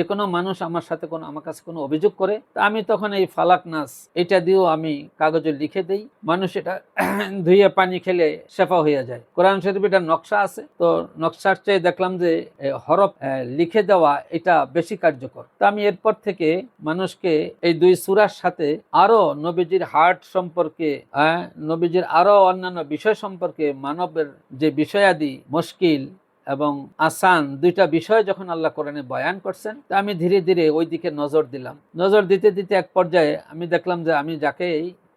যে কোনো মানুষ আমার সাথে কোনো, আমার কাছে কোনো অভিযোগ করে, তা আমি তখন এই ফালাক নাস, এটা দিয়েও আমি কাগজে লিখে দেই। মানুষ এটা ধুয়ে পানি খেলে শেফা হয়ে যায়। কোরআন শরীফ এটা নকশা আছে। তো নকশার চেয়ে দেখলাম যে হরফ লিখে দেওয়া এটা বেশি কার্যকর। তা আমি এরপর থেকে মানুষকে এই দুই সুরার সাথে আরও নবীজির হার্ট সম্পর্কে নবীজির আরও অন্যান্য বিষয় সম্পর্কে মানবের যে বিষয়াদি মুশকিল এবং আসান দুইটা বিষয় যখন আল্লাহ কোরআনে বয়ান করছেন, তা আমি ধীরে ধীরে ওই দিকে নজর দিলাম। নজর দিতে দিতে এক পর্যায়ে আমি দেখলাম যে আমি যাকে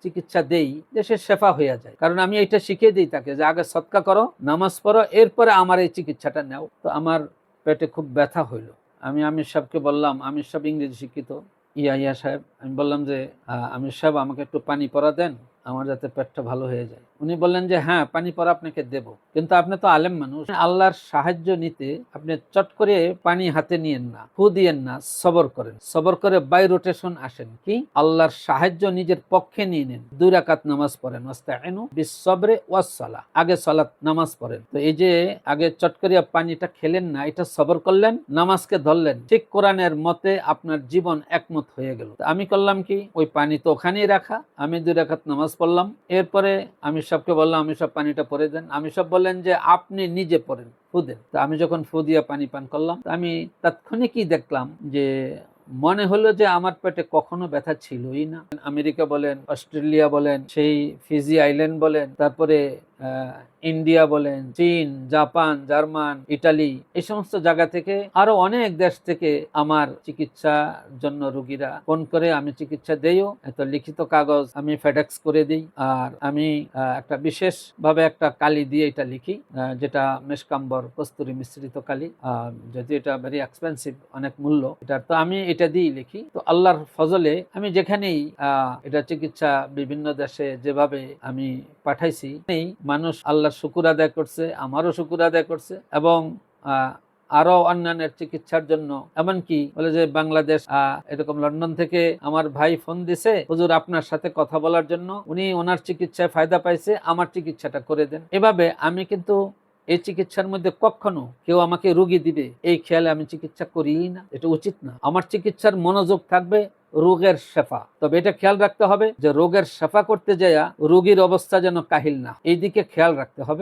চিকিৎসা দেই, যে সে শেফা হয়ে যায়। কারণ আমি এটা শিখিয়ে দিই তাকে যে, আগে সৎকা করো, নামাজ পড়ো, এরপরে আমার এই চিকিৎসাটা নেও। তো আমার পেটে খুব ব্যথা হইল। আমি আমির সাহেবকে বললাম, আমির সাহেব ইংরেজি শিক্ষিত। ইয়া ইয়া সাহেব, আমি বললাম যে আমির সাহেব, আমাকে একটু পানি পরা দেন, আমার যাতে পেটটা ভালো হয়ে যায়। উনি বললেন যে হ্যাঁ পানি পরা আপনাকে দেব। কিন্তু আপনি তো আলেম মানুষ। আল্লাহর সাহায্য নিতে আপনি চট করে পানি হাতে নিয়েন না, ফু দিয়েন না, সবর করেন। সবর করে বাই রোটেশন আসেন। কি? আল্লাহর সাহায্য নিজের পক্ষে নিয়ে নেন। দুই রাকাত নামাজ পড়েন। বিসবরে ওয়াসসালা। আগে সালাত, নামাজ পড়েন। তো এই যে আগে চট করিয়া পানিটা খেলেন না, এটা সবর করলেন, নামাজকে ধরলেন। ঠিক কোরআনের মতে আপনার জীবন একমত হয়ে গেল। আমি করলাম কি? ওই পানি তো ওখানেই রাখা। আমি দুই রাকাত নামাজ পড়লাম। এরপরে আমি সবকে বললাম আমি সব পানিটা পরে দেন। আমি সব বললেন যে, আপনি নিজে পরেন, ফু দেন। তো আমি যখন ফু দিয়ে পানি পান করলাম আমি তাৎক্ষণিকই দেখলাম যে, মনে হলো যে আমার পেটে কখনো ব্যথা ছিলই না। আমেরিকা বলেন, অস্ট্রেলিয়া বলেন, সেই ফিজি আইল্যান্ড বলেন, তারপরে ইন্ডিয়া বলেন, চীন, জাপান, জার্মান, ইটালি, এই সমস্ত জায়গা থেকে আরও অনেক দেশ থেকে আমার চিকিৎসার জন্য রুগীরা ফোন করে, আমি চিকিৎসা দেইও। এত লিখিত কাগজ আমি ফেডেক্স করে দিই আর আমি একটা বিশেষ ভাবে একটা কালি দিয়ে এটা লিখি যেটা মেশকাম্বর কস্তুরি মিশ্রিত কালি। যদিও এটা ভেরি এক্সপেন্সিভ অনেক মূল্য। এটা তো আমি এটা দিয়েই লিখি। তো আল্লাহর ফজলে আমি যেখানেই এটা চিকিৎসা বিভিন্ন দেশে যেভাবে আমি পাঠাইছি মানুষ আল্লাহর শুকুর আদায় করছে, আমারও শুকুর আদায় করছে এবং আরও আরও অন্যান্যের চিকিৎসার জন্য। এমনকি বলে যে বাংলাদেশ এরকম লন্ডন থেকে আমার ভাই ফোন দিছে, হুজুর আপনার সাথে কথা বলার জন্য উনি ওনার চিকিৎসায় ফায়দা পাইছে, আমার চিকিৎসাটা করে দেন। এভাবে আমি কিন্তু এই চিকিৎসার মধ্যে কখনো কেউ আমাকে রুগী দিবে, এই খেয়ালে আমি চিকিৎসা করি না। এটা উচিত না। আমার চিকিৎসার মনোযোগ থাকবে রোগের শেফা। তবে এটা খেয়াল রাখতে হবে যে রোগের শেফা করতে যায়া রোগীর অবস্থা যেন কাহিল না। এই দিকে খেয়াল রাখতে হবে।